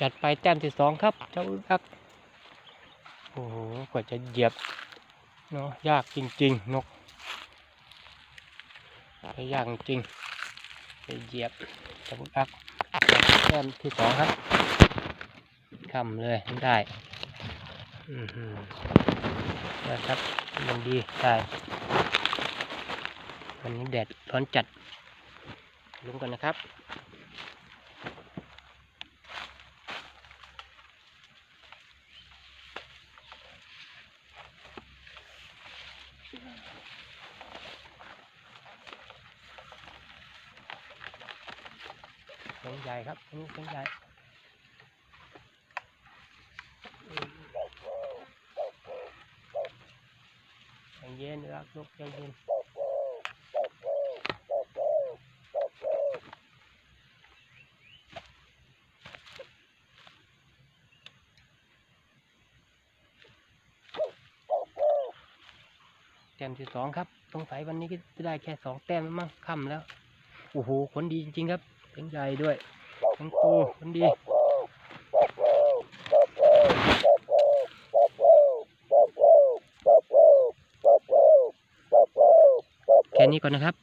จัดไปแต้มที่สองครับ เจ้าอึกอัก โอ้โห กว่าจะเหยียบเนาะยากจริง ๆ นกไปยากจริงไปเหยียบเจ้าอึกอักแต้มที่สองครับคำเลยได้อือหือนะครับมันดีได้วันนี้แดดร้อนจัดลุ้นกันนะครับ งใหญ่ครับอันนี้เสียงใหญ่ใจเย็นรักลูกจเย็นแต้มที่สองครับสงสัยวันนี้ก็จะได้แค่สองแต้มมั้งค่ำแล้ว โอ้โหขนดีจริง ๆ ครับ เสียงใหญ่ด้วยเสียงโตขนดีแค่นี้ก่อนนะครับ